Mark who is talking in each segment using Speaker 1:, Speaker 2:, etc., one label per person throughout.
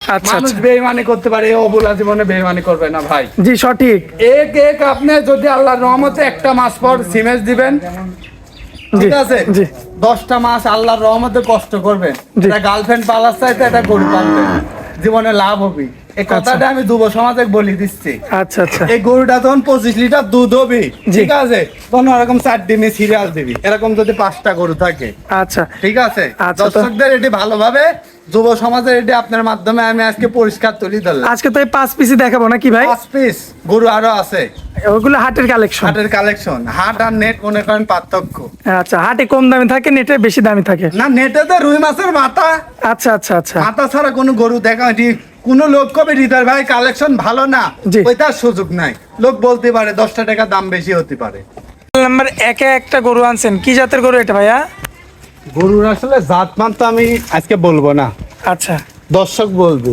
Speaker 1: আচ্ছা
Speaker 2: মানুষ
Speaker 1: আচ্ছা
Speaker 2: বেইমানি করতে পারে অবলা জীবনে বেইমানি করবে না ভাই।
Speaker 1: জি সঠিক।
Speaker 2: এক এক আপনি যদি আল্লাহর রহমতে একটা মাস পর সিমেজ দিবেন ঠিক আছে?
Speaker 1: জি।
Speaker 2: দশটা মাস আল্লাহর রহমতে কষ্ট করবেন। এটা গার্লফ্রেন্ড পালার চাইতে এটা গরু পালবেন জীবনে লাভ হবে। এই কথাটা আমি যুব সমাজে বলি দিচ্ছি।
Speaker 1: আচ্ছা আচ্ছা।
Speaker 2: এই গরুটা তখন পঁচিশ লিটার দুধ হবে ঠিক আছে? তখন ওরকম চার দিনে সিরিয়াল দিবি। এরকম যদি পাঁচটা গরু থাকে।
Speaker 1: আচ্ছা।
Speaker 2: ঠিক আছে?
Speaker 1: আচ্ছা,
Speaker 2: দর্শকদের এটি ভালোভাবে যুব সমাজের এটা আপনার মাধ্যমে আমি আজকে পরিষ্কার তুলি ধরলাম।
Speaker 1: আজকে তো এই পাঁচ পিসি দেখাবো নাকি ভাই?
Speaker 2: পাঁচ পিস গরু আরও আছে।
Speaker 1: ওগুলো হাটের কালেকশন
Speaker 2: হাটের কালেকশন হাট আর নেট মনে করেন পার্থক্য।
Speaker 1: আচ্ছা হাটে কম দামে থাকে নেটে বেশি দামি থাকে?
Speaker 2: না নেটে তো রুই মাছের মাথা।
Speaker 1: আচ্ছা আচ্ছা আচ্ছা।
Speaker 2: মাথা ছাড়া কোনো গরু দেখা এটি কোনো লোক কবে হৃদয় ভাই কালেকশন ভালো না
Speaker 1: জি।
Speaker 2: ওইটার সুযোগ নাই। লোক বলতে পারে দশটা টাকা দাম বেশি হতে পারে।
Speaker 1: নাম্বার একে একটা গরু আনছেন। কি জাতের গরু এটা ভাইয়া?
Speaker 2: গরুর আসলে জাত মান তো আমি আজকে বলব না।
Speaker 1: আচ্ছা।
Speaker 2: দর্শক বলব।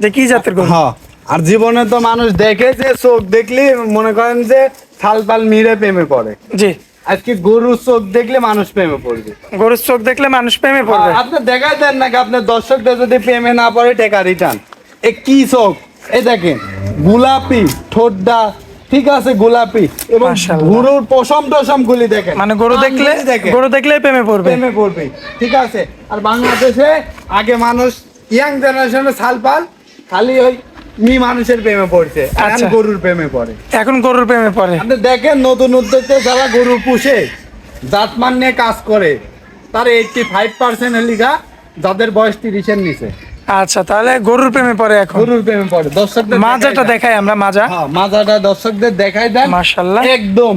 Speaker 1: যে কি জাতের গরু?
Speaker 2: হ্যাঁ আর জীবনে তো মানুষ দেখে যে চোখ দেখলে মনে করেন যে থাল পাল মিরে প্রেমে পড়ে।
Speaker 1: জি।
Speaker 2: আজকে গরুর চোখ দেখলে মানুষ প্রেমে পড়বে।
Speaker 1: গরুর চোখ দেখলে মানুষ প্রেমে পড়বে।
Speaker 2: আপনি দেখাই দেন নাকি আপনার দর্শকদের যদি প্রেমে না পড়ে টেকা রিটার্ন এ কি চোখ? এই দেখেন গোলাপি ঠোঁটটা ঠিক আছে গোলাপি। এবং গরুর পশম টসম গুলি দেখেন।
Speaker 1: মানে গরু দেখলে গরু দেখলে প্রেমে পড়বে।
Speaker 2: প্রেমে পড়বে। ঠিক আছে আর বাংলাদেশে আগে মানুষ ইয়াং জেনারেশনের ছাল পাল খালি ওই মি মানুষের প্রেমে পড়ছে এখন
Speaker 1: আচ্ছা।
Speaker 2: গরুর প্রেমে পড়ে।
Speaker 1: এখন গরুর প্রেমে পড়ে।
Speaker 2: আপনি দেখেন নতুন উদ্যোক্তা যারা গরু পুষে জাতমান নিয়ে কাজ করে তার এইটটি ফাইভ পার্সেন্ট লিখা যাদের বয়স তিরিশের নিচে।
Speaker 1: আচ্ছা তাহলে গরুর প্রেমে পড়ে এখন।
Speaker 2: গরুর প্রেমে পড়ে। দর্শকদের
Speaker 1: মাজাটা
Speaker 2: দেখাই
Speaker 1: আমরা মাজা?
Speaker 2: হ্যাঁ মাজাটা দর্শকদের দেখাই দেন।
Speaker 1: মাশাআল্লাহ।
Speaker 2: একদম।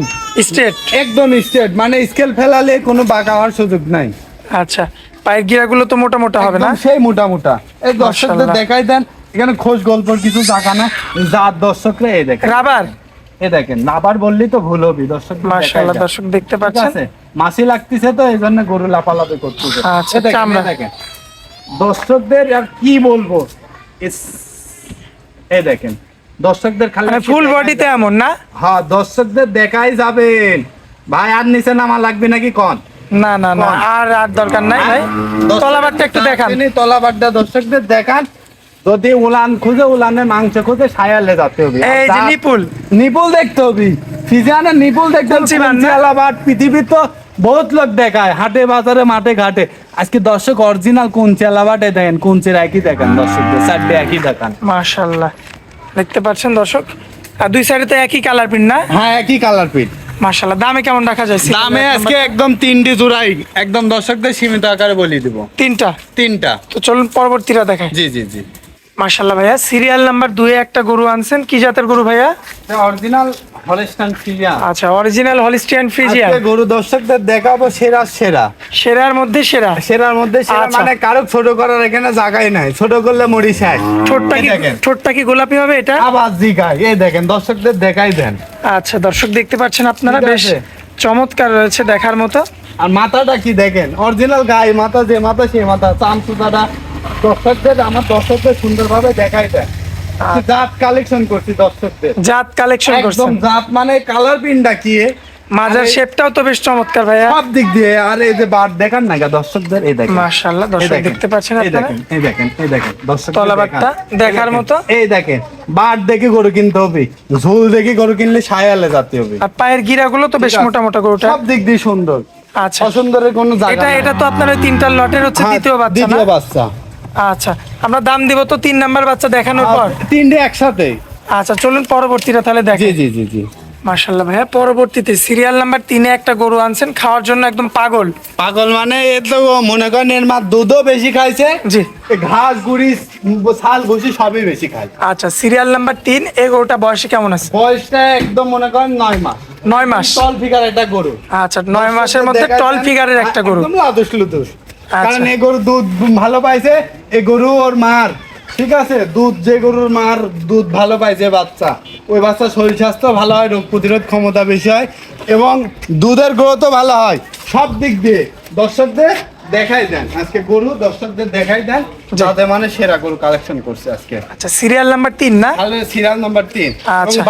Speaker 1: স্ট্রেট
Speaker 2: একদম স্ট্রেট মানে স্কেল ফেলালে কোনো বাঁকা হওয়ার সুযোগ নাই।
Speaker 1: আচ্ছা পায়ের গিরাগুলো তো মোটা মোটা হবে না?
Speaker 2: সেই মোটা মোটা। এই দর্শকদের দেখাই দেন। এখানে খোঁজ গল্পর কিছু জায়গা না। যার দর্শকরা এই দেখেন।
Speaker 1: রাবার?
Speaker 2: এ দেখেন নাবার বললেই তো ভুল হবে দর্শক
Speaker 1: মাশাআল্লাহ দর্শক দেখতে পাচ্ছেন।
Speaker 2: মাছি লাগতেছে তো এই জন্য গরু লাফালাফি করতেছে।
Speaker 1: আচ্ছা।
Speaker 2: দেখেন। দর্শকদের আর কি বলব? এই দেখেন দর্শকদের খালি
Speaker 1: মানে ফুল বডিতে এমন না?
Speaker 2: হ্যাঁ দর্শকদের দেখাই যাবেন ভাই আর নিচে নামা লাগবে নাকি? কন।
Speaker 1: না না না আর আর দরকার নাই ভাই। তলাবারটা একটু দেখান।
Speaker 2: তলাবারটা দর্শকদের দেখান। যদি উলান খুঁজে উলানের মাংস খুঁজে সায়ালে যেতে হবে।
Speaker 1: এই যে নিপুল।
Speaker 2: নিপুল দেখতে হবে। ফিজিয়ানের নিপুল দেখতে হবে।
Speaker 1: মান না?
Speaker 2: পৃথিবীর তো বহুত লোক দেখায় হাটে বাজারে মাঠে ঘাটে। আজকে দর্শক অরিজিনাল কোন চেলাবাটে দেখেন কোন চের একই দেখান দর্শকদের চারটে একই দেখান।
Speaker 1: মাশাআল্লাহ। দেখতে পাচ্ছেন দর্শক? আর দুই সাইডে তো একই কালার প্রিন্ট না?
Speaker 2: হ্যাঁ একই কালার পিট
Speaker 1: মাশাআল্লাহ। দামে কেমন রাখা যায়?
Speaker 2: দামে আজকে একদম তিনটি জোড়াই একদম দর্শকদের সীমিত আকারে বলি দিব।
Speaker 1: তিনটা?
Speaker 2: তিনটা।
Speaker 1: তো চলুন পরবর্তীটা দেখায়।
Speaker 2: জি জি জি।
Speaker 1: মাশাআল্লাহ ভাইয়া। সিরিয়াল নাম্বার দুয়ে একটা গরু আনছেন। কি জাতের গরু ভাইয়া?
Speaker 2: অরিজিনাল হলস্টাইন ফ্রিজিয়ান
Speaker 1: আচ্ছা অরিজিনাল হলিস্টিয়ান ফ্রিজিয়ান
Speaker 2: গরু দর্শকদের দেখাবো সেরা সেরা।
Speaker 1: সেরার মধ্যে সেরা?
Speaker 2: সেরার মধ্যে সেরা
Speaker 1: আচ্ছা।
Speaker 2: মানে কারও ছোট করার এখানে জায়গাই নাই। ছোট করলে মরি শেষ
Speaker 1: ঠোঁটটা কি ঠোঁটটা কি গোলাপি হবে এটা?
Speaker 2: আবার জিগায়। এই দেখেন দর্শকদের দেখাই দেন।
Speaker 1: আচ্ছা দর্শক দেখতে পাচ্ছেন আপনারা বেশ চমৎকার রয়েছে দেখার মতো।
Speaker 2: আর মাথাটা কি দেখেন? অরিজিনাল গায়ে মাথা যে মাথা সে মাথা। চাম সুতাটা দর্শকদের আমার দর্শকদের সুন্দরভাবে দেখাই দেন।
Speaker 1: আচ্ছা।
Speaker 2: জাত কালেকশন করছি দর্শকদের।
Speaker 1: জাত কালেকশন
Speaker 2: একদম জাত মানে কালার পিনটা কি?
Speaker 1: মাজার শেপটাও তো বেশ চমৎকার ভাইয়া।
Speaker 2: সব দিক দিয়ে আর এই যে বার দেখান না দর্শকদের এই দেখেন।
Speaker 1: মাশাআল্লাহ দর্শক দেখতে পাচ্ছেন
Speaker 2: এই দেখেন এই দেখেন এই দেখেন দর্শক
Speaker 1: দেখার মতো।
Speaker 2: এই দেখেন বার দেখে গরু কিনতে হবে। ঝোল দেখে গরু কিনলে সায়ালে যেতে হবে।
Speaker 1: আর পায়ের গিরাগুলো তো বেশ মোটা মোটা গরুটা।
Speaker 2: সব দিক দিয়ে সুন্দর।
Speaker 1: আচ্ছা।
Speaker 2: অসুন্দরের কোনো জায়গা
Speaker 1: এটা। এটা তো আপনার ওই তিনটা লটের হচ্ছে
Speaker 2: হ্যাঁ,
Speaker 1: দ্বিতীয় বাচ্চা
Speaker 2: দ্বিতীয় বাচ্চা।
Speaker 1: আচ্ছা আমরা দাম দিব তো তিন নাম্বার বাচ্চা দেখানোর পর।
Speaker 2: তিনটে একসাথে।
Speaker 1: আচ্ছা চলুন পরবর্তীটা তাহলে
Speaker 2: জি
Speaker 1: দেখেন
Speaker 2: জি জি। জি
Speaker 1: ভাইয়া পরবর্তীতে সিরিয়াল নাম্বার তিনে একটা গরু আনছেন খাওয়ার জন্য একদম পাগল।
Speaker 2: পাগল মানে এ তো মনে করেন এর মা দুধও বেশি খাইছে
Speaker 1: জি।
Speaker 2: ঘাস গুড়ি ছাল ভুসি সবই বেশি খায়।
Speaker 1: আচ্ছা সিরিয়াল নাম্বার তিন এই গরুটা বয়সে কেমন আছে?
Speaker 2: বয়সটা একদম মনে করেন নয় মাস।
Speaker 1: নয় মাস।
Speaker 2: টল ফিগার একটা গরু।
Speaker 1: আচ্ছা নয় মাসের মধ্যে টল ফিগারের একটা গরু।
Speaker 2: লাদুস লুদুস
Speaker 1: আচ্ছা।
Speaker 2: কারণ এই গরু দুধ ভালো পাইছে, এই গরু ওর মার। ঠিক আছে? দুধ যে গরুর মার দুধ ভালো পাইছে বাচ্চা। ওই বাচ্চা শরীর স্বাস্থ্য ভালো হয়, রোগ প্রতিরোধ ক্ষমতা বেশি হয়, এবং দুধের গ্রোথও ভালো হয়। সব দিক দিয়ে। দর্শকদের দেখাই দেন। আজকে গরু দর্শকদের দেখাই দেন। যাতে মানে সেরা গরু কালেকশন করছে আজকে।
Speaker 1: আচ্ছা সিরিয়াল নাম্বার তিন না?
Speaker 2: সিরিয়াল নাম্বার তিন।
Speaker 1: আচ্ছা।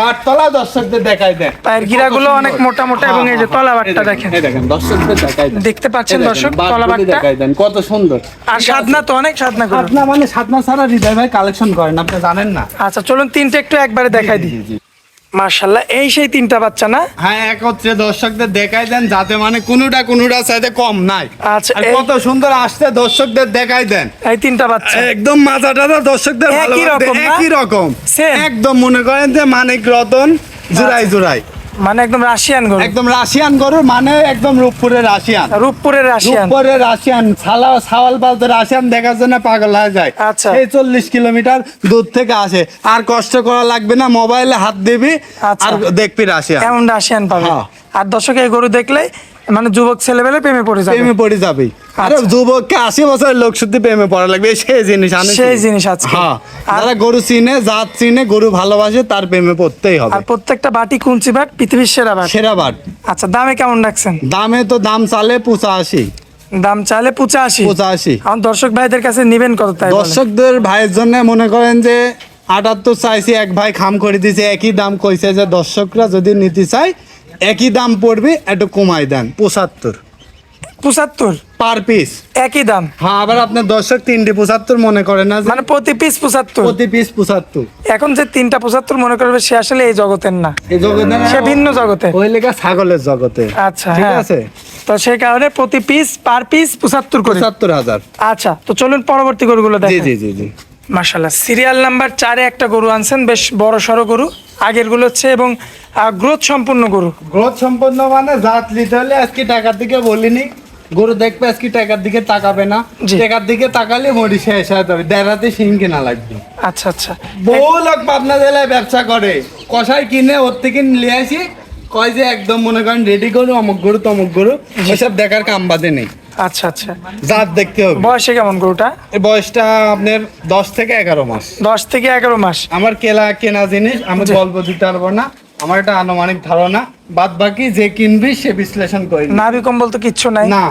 Speaker 2: দর্শকদের দেখাই দেন।
Speaker 1: পায়ের গিরাগুলো অনেক মোটা মোটা
Speaker 2: হ্যাঁ,
Speaker 1: এবং এই যে
Speaker 2: হ্যাঁ,
Speaker 1: তলা
Speaker 2: হ্যাঁ।
Speaker 1: বাটটা দেখেন।
Speaker 2: দেখেন দর্শকদের দেখাই দেন।
Speaker 1: দেখতে পাচ্ছেন দর্শক, তলা বাটটা।
Speaker 2: দেখাই দেন কত সুন্দর।
Speaker 1: আর সাধনা তো অনেক সাধনা করুন
Speaker 2: সাধনা মানে সাধনা ছাড়া হৃদয় ভাই কালেকশন করেন আপনি জানেন না।
Speaker 1: আচ্ছা চলুন তিনটে একটু একবারে দেখাই দিই। মার্শাল্লাহ এই সেই তিনটা বাচ্চা না?
Speaker 2: হ্যাঁ একত্রে দর্শকদের দেখাই দেন যাতে মানে কোনোটা কোনোটা চাইতে কম নাই।
Speaker 1: আচ্ছা,
Speaker 2: কত সুন্দর আসছে দর্শকদের দেখাই দেন।
Speaker 1: এই তিনটা বাচ্চা।
Speaker 2: একদম মাথাটা তো দর্শকদের
Speaker 1: একই রকম?
Speaker 2: একই রকম। একদম মনে করেন যে মানিক রতন জুড়াই জুরাই
Speaker 1: মানে একদম রাশিয়ান গরু।
Speaker 2: একদম রাশিয়ান গরু মানে একদম রূপপুরের রাশিয়ান।
Speaker 1: রূপপুরের রাশিয়ান।
Speaker 2: রূপপুরের রাশিয়ান। ছালা ছাওয়াল পালতে রাশিয়ান দেখার জন্য পাগল হয়ে যায়।
Speaker 1: আচ্ছা।
Speaker 2: এই চল্লিশ কিলোমিটার দূর থেকে আসে। আর কষ্ট করা লাগবে না মোবাইলে হাত দিবি
Speaker 1: আচ্ছা।
Speaker 2: আর দেখবি রাশিয়ান।
Speaker 1: এমন রাশিয়ান পাবে।
Speaker 2: হ্যাঁ।
Speaker 1: আর দর্শক এই গরু দেখলে মানে যুবক ছেলেবেলে প্রেমে পড়ে যাবে।
Speaker 2: প্রেমে পড়ে যাবি আরে
Speaker 1: আচ্ছা।
Speaker 2: যুবককে আশি বছরের লোক শুদ্ধ প্রেমে পড়া লাগবে সেই জিনিস
Speaker 1: সেই জিনিস আজকে।
Speaker 2: হ্যাঁ যারা গরু চিনে জাত চিনে গরু ভালোবাসে তার প্রেমে পড়তেই হবে।
Speaker 1: আর প্রত্যেকটা বাটি কুঞ্চি বাট পৃথিবীর সেরা বাট।
Speaker 2: সেরা বাট।
Speaker 1: আচ্ছা দামে কেমন রাখছেন?
Speaker 2: দামে তো দাম চালে পঁচাশি।
Speaker 1: দাম চাইলে পঁচাশি?
Speaker 2: পঁচাশি।
Speaker 1: আমার দর্শক ভাইদের কাছে নিবেন কত তাই
Speaker 2: দর্শকদের ভাইয়ের জন্য মনে করেন যে আটাত্তর চাইছি এক ভাই খাম করে দিয়েছে একই দাম কইছে যে দর্শকরা যদি নিতে চায় একই দাম পড়বে একটু কমাই দেন। পঁচাত্তর।
Speaker 1: পঁচাত্তর?
Speaker 2: পার পিস
Speaker 1: একই দাম।
Speaker 2: হ্যাঁ আবার আপনার দর্শক তিনটে পঁচাত্তর মনে করে না
Speaker 1: মানে প্রতি পিস পঁচাত্তর।
Speaker 2: প্রতি পিস পঁচাত্তর।
Speaker 1: এখন যে তিনটা পঁচাত্তর মনে করবে সে আসলে এই জগতের না।
Speaker 2: এই জগতে
Speaker 1: সে ভিন্ন জগতে।
Speaker 2: ওই লেখা ছাগলের জগতে।
Speaker 1: আচ্ছা
Speaker 2: ঠিক
Speaker 1: হ্যাঁ।
Speaker 2: আছে?
Speaker 1: তো সেই কারণে প্রতি পিস পার পিস পঁচাত্তর করে।
Speaker 2: পঁচাত্তর হাজার।
Speaker 1: আচ্ছা তো চলুন পরবর্তী গরুগুলো
Speaker 2: জি
Speaker 1: দেখেন।
Speaker 2: জি জি জি।
Speaker 1: মাশাল্লাহ সিরিয়াল নাম্বার চারে একটা গরু আনছেন বেশ বড় সড়ো গরু। আগেরগুলো হচ্ছে এবং গ্রোথ সম্পূর্ণ গরু।
Speaker 2: গ্রোথ সম্পন্ন মানে জাত নিতে হলে আজকে টাকার দিকে বলিনি। গরু দেখবে আজকে টাকার দিকে তাকাবে না। টাকার দিকে তাকালে মরি শেষ হয়ে যাবে দেড়াতে শিং কেনা লাগবে।
Speaker 1: আচ্ছা আচ্ছা।
Speaker 2: বহু লোক পাবনা জেলায় ব্যবসা করে। কষাই কিনে ওর থেকে নিয়ে আসি। কয় যে একদম মনে করেন রেডি গরু অমুক গরু তমুক গরু। ওইসব দেখার কাম বাদে নেই।
Speaker 1: আচ্ছা আচ্ছা।
Speaker 2: জাত দেখতে হবে।
Speaker 1: বয়সে কেমন গরুটা?
Speaker 2: বয়সটা আপনার দশ থেকে এগারো মাস।
Speaker 1: দশ থেকে এগারো মাস।
Speaker 2: আমার কেলা কেনা জিনিস আমি গল্প দিতে পারব না। আমার একটা আনুমানিক ধারণা। বাদ বাকি যে কিনবি সে বিশ্লেষণ করে।
Speaker 1: নাভি কম্বল তো কিচ্ছু নাই?
Speaker 2: না।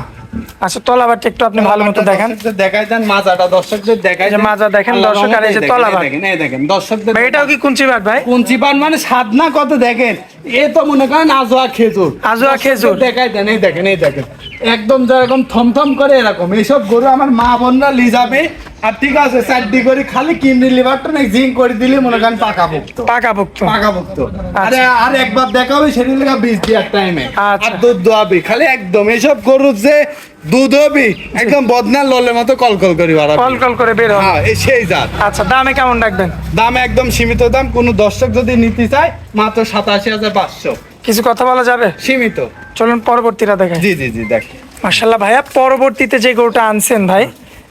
Speaker 1: আচ্ছা তলাবারটা একটু আপনি ভালো মতো দেখেন।
Speaker 2: দেখাই দেন মাজাটা দর্শকদের দেখাই
Speaker 1: যে মাজা দেখেন, দর্শক আর এই যে তলাবাট।
Speaker 2: দেখেন এই দেখেন দর্শকদের
Speaker 1: ভাই, এটাও কি কুঞ্চি বাট ভাই?
Speaker 2: কুঞ্চি পান মানে সাধনা কত দেখেন? এ তো মনে করেন আজোয়া খেজুর।
Speaker 1: আজোয়া খেজুর।
Speaker 2: দেখাই দেন এই দেখেন এই দেখেন। একদম যেরকম থমথম করে এরকম। এইসব গরু আমার মা বোনরা লি যাবে আর ঠিক আছে চারটি করে খালি লিভারটা জিঙ্ক করে দিলে মনে করেন পাকা ভুক্ত
Speaker 1: পাকা ভুক্ত
Speaker 2: পাকাপোক্ত আরে আর একবার দেখাবে লেখা দেওয়ার টাইমে
Speaker 1: আচ্ছা।
Speaker 2: আর দুধ দোয়াবি খালি একদম গরুর যে দুধ হবি একদম বদনার ললের মতো কলকল করি বাড়াবি।
Speaker 1: কল কল করে বের
Speaker 2: হ্যাঁ সেই জাত।
Speaker 1: আচ্ছা দামে কেমন রাখবেন?
Speaker 2: দাম একদম সীমিত দাম কোনো দর্শক যদি নিতে চায় মাত্র সাতাশি হাজার পাঁচশো।
Speaker 1: কিছু কথা বলা যাবে?
Speaker 2: সীমিত।
Speaker 1: চলুন পরবর্তীটা দেখেন
Speaker 2: জি জি জি দেখ।
Speaker 1: মার্শাল্লাহ ভাইয়া পরবর্তীতে যে গরুটা আনছেন ভাই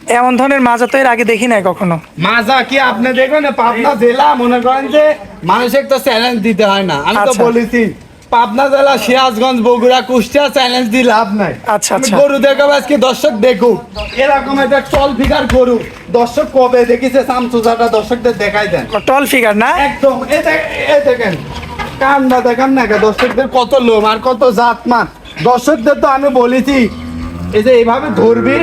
Speaker 1: এমন ধরনের মাজা তো এর আগে দেখি নাই কখনো।
Speaker 2: মাজা কি আপনি দেখবেন? পাবনা জেলা মনে করেন যে মানুষের তো চ্যালেঞ্জ দিতে হয় না। আমি তো
Speaker 1: আচ্ছা।
Speaker 2: বলেছি পাবনা জেলা সিরাজগঞ্জ বগুড়া কুষ্টিয়া চ্যালেঞ্জ দিয়ে লাভ নাই।
Speaker 1: আচ্ছা, আচ্ছা।
Speaker 2: গরু দেখাবো আজকে দর্শক দেখুক। এরকম একটা টল ফিগার গরু। দর্শক কবে দেখিছে? সামসুজাটা দর্শকদের দেখাই দেন।
Speaker 1: টল ফিগার না?
Speaker 2: একদম। দেখ- এই দেখেন। কান না দেখান না দর্শকদের কত লোম আর কত জাত মান দর্শকদের তো আমি বলেছি এই যে এইভাবে ধরবি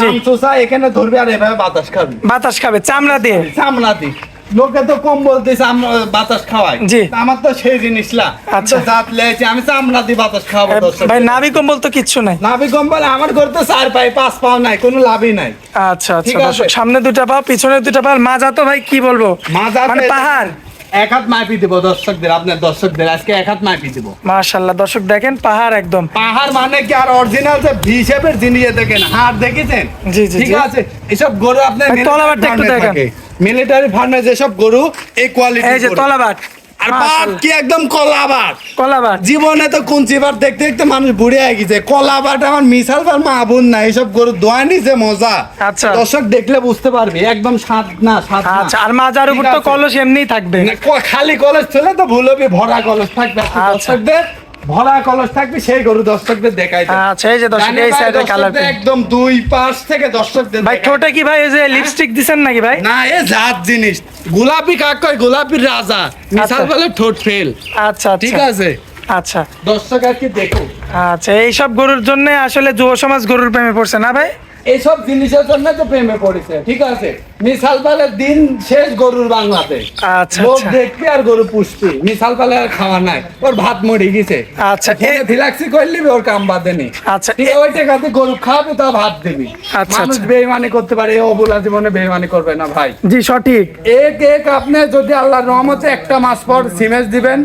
Speaker 2: সামসুসা এখানে ধরবি আর এভাবে বাতাস খাবি।
Speaker 1: বাতাস খাবে চামড়া দিয়ে।
Speaker 2: চামড়াতি লোকে তো কম বলতেছে বাতাস খাওয়াই
Speaker 1: জি।
Speaker 2: আমার তো সেই জিনিস না।
Speaker 1: আচ্ছা।
Speaker 2: জাত লেছি আমি চামড়াতি বাতাস খাওয়াবো
Speaker 1: ভাই নাভি কম্বল তো কিচ্ছু নাই।
Speaker 2: নাভি কম বলে আমার ঘর তো চার পাই পাঁচ পাও নাই কোনো লাভই নাই।
Speaker 1: আচ্ছা আচ্ছা সামনে দুটা পাও পিছনে দুটা পাও মাজা তো ভাই কি বলব?
Speaker 2: মাজা
Speaker 1: মানে পাহাড়।
Speaker 2: এক হাত মাইপি দিব দর্শকদের আপনার দর্শকদের আজকে এক হাত মাইপি দিব।
Speaker 1: মাশাল্লাহ দর্শক দেখেন পাহাড় একদম।
Speaker 2: পাহাড় মানে কি আর অরিজিনাল যে ভি শেপের জিনিস দেখেন হাড় দেখেছেন?
Speaker 1: জি, জি,
Speaker 2: ঠিক আছে এসব গরু আপনার
Speaker 1: তলাবাট একটু দেখেন।
Speaker 2: মিলিটারি ফার্মে যেসব গরু এই কোয়ালিটি
Speaker 1: এই যে তলাবাট
Speaker 2: আর বাট কি একদম কলাবাট?
Speaker 1: কলাবাট।
Speaker 2: জীবনে তো কুঞ্চিবার দেখতে দেখতে মানুষ বুড়ে হয়ে গেছে। কলাবাট আমার মিশাল বার মা বোন না এইসব গরু দোয়া নিছে মজা।
Speaker 1: আচ্ছা।
Speaker 2: দর্শক দেখলে বুঝতে পারবি একদম স্বাদ না স্বাদ
Speaker 1: আচ্ছা আর মাজার উপর তো কলস এমনিই থাকবে।
Speaker 2: খালি কলস ছিল তো ভুল ভরা কলস থাকবে।
Speaker 1: আচ্ছা।
Speaker 2: দর্শকদের ভরা কলস থাকবে সেই গরু দর্শকদের দেখাই।
Speaker 1: আচ্ছা এই যে দর্শক এই সাইডে কালার
Speaker 2: একদম দুই পাশ থেকে দর্শকদের
Speaker 1: ভাই। ঠোঁটে কি ভাই এই যে লিপস্টিক দিছেন নাকি ভাই?
Speaker 2: না এ জাত জিনিস। গোলাপি কাক কয়? গোলাপির রাজা। মিশাল বলে ঠোঁট ফেল।
Speaker 1: আচ্ছা
Speaker 2: ঠিক
Speaker 1: আচ্ছা
Speaker 2: আছে?
Speaker 1: আচ্ছা।
Speaker 2: দর্শক আর কি দেখো
Speaker 1: আচ্ছা এইসব গরুর জন্য আসলে যুব সমাজ গরুর প্রেমে পড়ছে না ভাই?
Speaker 2: এইসব জিনিসের জন্য তো প্রেমে পড়েছে ঠিক আছে? মিসাল পালের দিন শেষ গরুর বাংলাতে।
Speaker 1: আচ্ছা,
Speaker 2: লোক
Speaker 1: আচ্ছা।
Speaker 2: দেখবি আর গরু পুষবি। মিসাল পালে আর খাওয়া নাই। ওর ভাত মরে গেছে।
Speaker 1: আচ্ছা,
Speaker 2: ফিলাক্সি করলি ওর কাম বাঁধেনি
Speaker 1: আচ্ছা,
Speaker 2: ওই টাকাতে গরু খাওয়াবে তা ভাত দিবি।
Speaker 1: আচ্ছা,
Speaker 2: মানুষ
Speaker 1: আচ্ছা।
Speaker 2: বেইমানি করতে পারে এই অবলা জীবনে বেইমানি করবে না ভাই।
Speaker 1: জি সঠিক।
Speaker 2: এক এক আপনি যদি আল্লাহর রহমতে একটা মাস পর সিমেজ দিবেন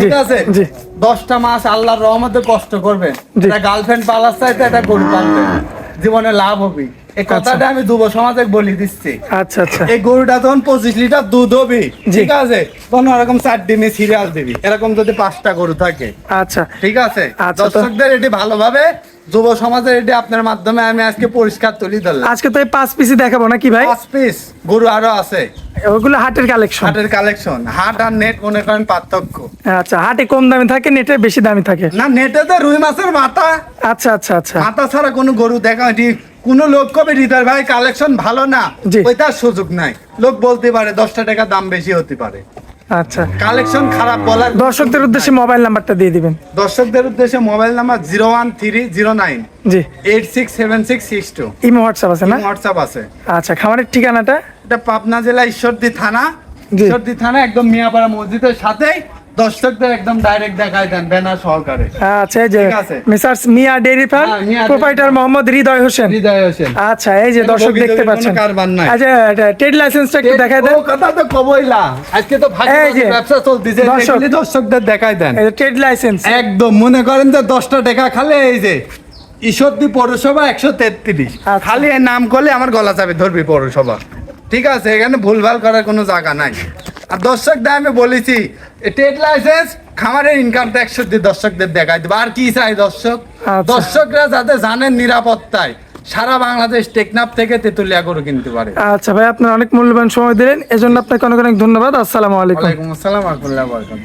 Speaker 2: ঠিক আছে?
Speaker 1: জি।
Speaker 2: দশটা মাস আল্লাহর রহমতে কষ্ট করবেন। এটা গার্লফ্রেন্ড পালার চাইতে এটা গরু পালবেন। জীবনে লাভ হবে। এই কথাটা আমি যুব সমাজে বলি দিচ্ছি।
Speaker 1: আচ্ছা আচ্ছা।
Speaker 2: এই গরুটা তখন পঁচিশ লিটার দুধ হবে। ঠিক আছে? চার ডিমে সিরিয়াল দিবি। এরকম যদি পাঁচটা গরু থাকে।
Speaker 1: আচ্ছা।
Speaker 2: ঠিক আছে?
Speaker 1: আচ্ছা,
Speaker 2: দর্শকদের এটি ভালোভাবে যুব সমাজের এটি আপনার মাধ্যমে আমি আজকে পরিষ্কার তুলি ধরলাম।
Speaker 1: আজকে তো এই পাঁচ পিসি দেখাবো নাকি ভাই?
Speaker 2: পাঁচ পিস গরু আরও আছে।
Speaker 1: ওগুলো হাটের কালেকশন
Speaker 2: হাটের কালেকশন হাট আর নেট মনে করেন পার্থক্য।
Speaker 1: আচ্ছা হাটে কম দামে থাকে নেটে বেশি দামি থাকে?
Speaker 2: না নেটে তো রুই মাছের মাথা।
Speaker 1: আচ্ছা আচ্ছা আচ্ছা।
Speaker 2: মাথা ছাড়া কোনো গরু দেখা এটি কোনো লোক কবে হৃদয় ভাই কালেকশন ভালো না
Speaker 1: জি।
Speaker 2: ওইটার সুযোগ নাই। লোক বলতে পারে দশটা টাকা দাম বেশি হতে পারে।
Speaker 1: আচ্ছা।
Speaker 2: কালেকশন খারাপ বলার
Speaker 1: দর্শকদের উদ্দেশ্যে মোবাইল নাম্বারটা দিয়ে দিবেন।
Speaker 2: দর্শকদের উদ্দেশ্যে mobile number zero one three zero nine
Speaker 1: জি।
Speaker 2: Eight six seven six six two
Speaker 1: imo WhatsApp আছে না?
Speaker 2: হোয়াটসঅ্যাপ আছে।
Speaker 1: আচ্ছা খামারের ঠিকানাটা?
Speaker 2: এটা পাবনা জেলা ঈশ্বরদী থানা। ঈশ্বরদী থানা একদম মিয়াপাড়া মসজিদের সাথেই দর্শকদের একদম ডাইরেক্ট দেখায় দেন ব্যানার সহকারে।
Speaker 1: আচ্ছা এই যে মিসার্স মিয়া ডেইরি ফার্ম
Speaker 2: হ্যাঁ,
Speaker 1: প্রোপাইটার মোহাম্মদ হৃদয় হোসেন।
Speaker 2: হৃদয় হোসেন।
Speaker 1: আচ্ছা এই যে দর্শক দেখতে পাচ্ছেন।
Speaker 2: কারবার নাই।
Speaker 1: আচ্ছা ট্রেড লাইসেন্সটা একটু দেখাই দেন।
Speaker 2: ও কথা তো কবইলা। আজকে তো ফাঁকি
Speaker 1: এই যে,
Speaker 2: ফাঁকি ব্যবসা চলতেছে এগুলি দর্শকদের দেখাই দেন।
Speaker 1: Trade licence.
Speaker 2: একদম মনে করেন যে দশটা টাকা খালে এই যে ঈশ্বরদী পৌরসভা একশো তেত্রিশ।
Speaker 1: আচ্ছা।
Speaker 2: খালি নাম করলে আমার গলা চাপে ধরবি পৌরসভা। ঠিক আছে এখানে ভুলভাল করার কোনো জায়গা নাই। আর দর্শকদের আমি বলেছি ট্রেড লাইসেন্স খামারের ইনকাম ট্যাক্স দিয়ে দর্শকদের দেখাই দেবো। আর কি চাই দর্শক?
Speaker 1: আচ্ছা।
Speaker 2: দর্শকরা যাতে জানেন নিরাপত্তায় সারা বাংলাদেশ টেকনাফ থেকে তেতুলিয়া গরু কিনতে পারে।
Speaker 1: আচ্ছা ভাই আপনার অনেক মূল্যবান সময় দিলেন এজন্য আপনাকে অনেক অনেক ধন্যবাদ। আসসালামু আলাইকুম।
Speaker 2: আসসালাম বরকাত